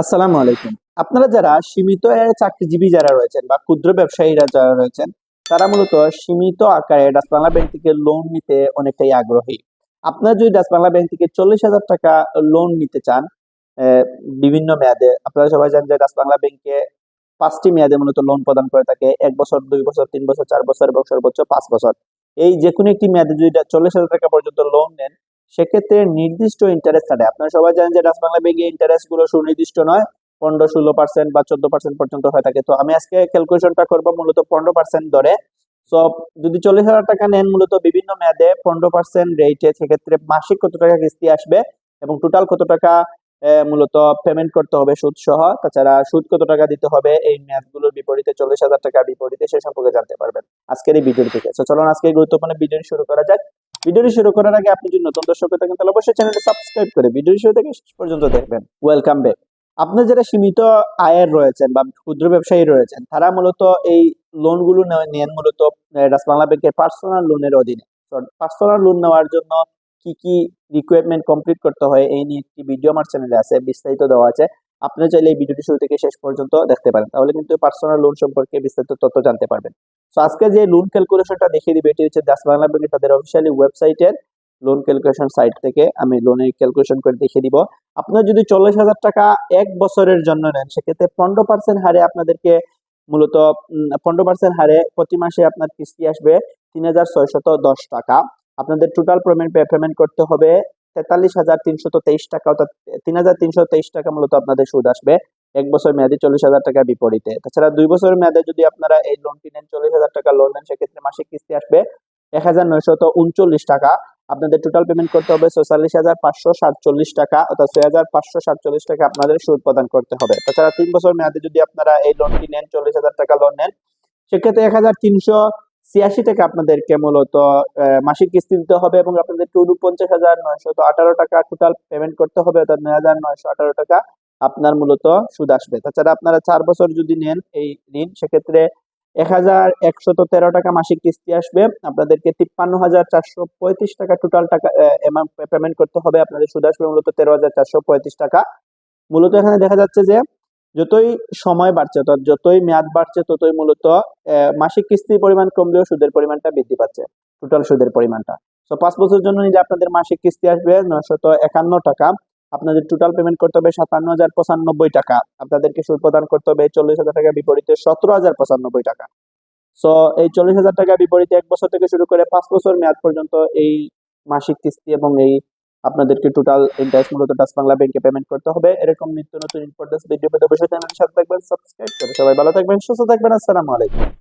আসসালামু আলাইকুম। আপনারা যারা সীমিত আয়ের চাকরিজীবী যারা রয়েছেন বা ক্ষুদ্র ব্যবসায়ীরা যারা রয়েছেন, তারা মূলত সীমিত আকারে বাংলা ব্যাংক থেকে লোন নিতে অনেকটাই আগ্রহী। আপনারা যদি বাংলা ব্যাংক থেকে চল্লিশ হাজার টাকা লোন নিতে চান বিভিন্ন মেয়াদে, আপনারা সবাই জানেন যে বাংলা ব্যাংকে পাঁচটি মেয়াদে মূলত লোন প্রদান করে থাকে। এক বছর, দুই বছর, তিন বছর, চার বছর এবং সর্বোচ্চ পাঁচ বছর। এই যে কোনো একটি মেয়াদে যদি চল্লিশ হাজার টাকা পর্যন্ত লোন নেন সেক্ষেত্রে নির্দিষ্ট ইন্টারেস্ট থাকে আপনারা সবাই জানেন যে বাংলা ব্যাংকে ইন্টারেস্টগুলো সুনির্দিষ্ট নয় পনেরো ষোলো পার্সেন্ট বা চোদ্দ পার্সেন্ট পর্যন্ত হয়ে থাকে। তো আমি আজকে ক্যালকুলেশনটা করব মূলত পনেরো পার্সেন্ট ধরে। সো যদি চল্লিশ হাজার টাকা নেন মূলত বিভিন্ন মেয়াদে পনেরো পার্সেন্ট রেটে সেক্ষেত্রে মাসিক কত টাকা কিস্তি আসবে এবং টোটাল কত টাকা মূলত পেমেন্ট করতে হবে সুদ সহ। তাছাড়া সুদ কত টাকা দিতে হবে এই মেয়াদগুলোর বিপরীতে, চল্লিশ হাজার টাকার বিপরীতে সে সম্পর্কে জানতে পারবেন আজকের এই ভিডিও থেকে। চলুন আজকে গুরুত্বপূর্ণ ভিডিও শুরু করা যাক। ভিডিওটি শুরু করার আগে আপনি যদি নতুন দর্শক থাকেন, তাহলে অবশ্যই চ্যানেলটি সাবস্ক্রাইব করে ভিডিও শুরু থেকে শেষ পর্যন্ত দেখবেন। ওয়েলকাম ব্যাক আপনার যারা সীমিত আয়ের রয়েছেন বা ক্ষুদ্র ব্যবসায়ী রয়েছেন, তারা মূলত এই লোনগুলো নেন মূলত বাংলা ব্যাংকের পার্সোনাল লোনের অধীনে। পার্সোনাল লোন নেওয়ার জন্য কি কি রিকোয়ারমেন্ট কমপ্লিট করতে হয়, এই নিয়ে একটি ভিডিও আমার চ্যানেলে আছে, বিস্তারিত দেওয়া আছে। আপনি চাইলে এই ভিডিওটি শুরু থেকে শেষ পর্যন্ত দেখতে পারেন। তাহলে কিন্তু পার্সোনাল লোন সম্পর্কে বিস্তারিত তথ্য জানতে পারবেন। তো আজকে যে লোন ক্যালকুলেশনটা দেখিয়ে দিবে, এটি হচ্ছে ডাচ বাংলা ব্যাংকের তাদের অফিসিয়ালি ওয়েবসাইটের লোন ক্যালকুলেশন সাইট থেকে আমি লোনের ক্যালকুলেশন করে দেখিয়ে দিব। আপনার যদি চল্লিশ হাজার টাকা এক বছরের জন্য নেন, সেক্ষেত্রে পনেরো পার্সেন্ট হারে আপনাদেরকে মূলত পনেরো পার্সেন্ট হারে প্রতি মাসে আপনার কিস্তি আসবে তিন হাজার ছয়শত দশ টাকা। আপনাদের টোটাল পেমেন্ট পেমেন্ট করতে হবে তেতাল্লিশ হাজার তিনশত তেইশ টাকা, অর্থাৎ তিন হাজার তিনশো তেইশ টাকা মূলত আপনাদের সুদ আসবে, এক বছর মেয়াদে চল্লিশ হাজার টাকা বিপরীতে। তাছাড়া দুই বছরের মেয়াদে যদি আপনারা এই লোনটি নেন, চল্লিশ হাজার টাকা লোন নেন, সেক্ষেত্রে মাসিক কিস্তি আসবে এক হাজার নয়শত উনচল্লিশ টাকা। আপনাদের টোটাল পেমেন্ট করতে হবে ছয়চল্লিশ হাজার পাঁচশো সাতচল্লিশ টাকা, অর্থাৎ ছয় হাজার পাঁচশো সাতচল্লিশ টাকা আপনাদের সুদ প্রদান করতে হবে। তাছাড়া তিন বছর মেয়াদে যদি আপনারা এই লোনটি নেন, চল্লিশ হাজার টাকা লোন নেন, সেক্ষেত্রে এক হাজার তিনশো ছিয়াশি টাকা আপনাদেরকে মূলত মাসিক কিস্তি দিতে হবে এবং আপনাদেরকে উনপঞ্চাশ হাজার নয়শত আঠারো টাকা টোটাল পেমেন্ট করতে হবে, অর্থাৎ নয় হাজার নয়শো আঠারো টাকা আপনার মূলত সুদ আসবে। তাছাড়া আপনারা চার বছর যদি নেন এই ঋণ, সেক্ষেত্রে এক হাজার একশত তেরো টাকা মাসিক কিস্তি আসবে। আপনাদেরকে তিপ্পান্ন হাজার চারশো পঁয়ত্রিশ টাকা টোটাল টাকা পেমেন্ট করতে হবে, আপনাদের সুদ আসবে মূলত তেরো হাজার চারশো পঁয়ত্রিশ টাকা। মূলত এখানে দেখা যাচ্ছে যে যতই সময় বাড়ছে, অর্থাৎ যতই মেয়াদ বাড়ছে, ততই মূলত মাসিক কিস্তির পরিমাণ কমলেও সুদের পরিমাণটা বৃদ্ধি পাচ্ছে টোটাল সুদের পরিমাণটা। তো পাঁচ বছরের জন্য নিলে আপনাদের মাসিক কিস্তি আসবে নয়শত একান্ন টাকা। আপনাদের টোটাল পেমেন্ট করতে হবে সাতান্ন হাজার পঁচানব্বই টাকা। আপনাদেরকে সুদ প্রদান করতে হবে চল্লিশ হাজার টাকা বিপরীতে সতেরো হাজার পঁচানব্বই টাকা। সো এই চল্লিশ হাজার টাকা বিপরীতে এক বছর থেকে শুরু করে পাঁচ বছর মেয়াদ পর্যন্ত এই মাসিক কিস্তি এবং এই আপনাদেরকে টোটাল ইন্টারেস্ট মূলত ডাস বাংলা ব্যাংকে পেমেন্ট করতে হবে। এরকম নিত্য নতুন ইম্পর্টেন্স ভিডিও পেতে অবশ্যই চ্যানেলের সাথে থাকবেন সাবস্ক্রাইব করে সবাই ভালো থাকবেন, সুস্থ থাকবেন, আসসালামু আলাইকুম।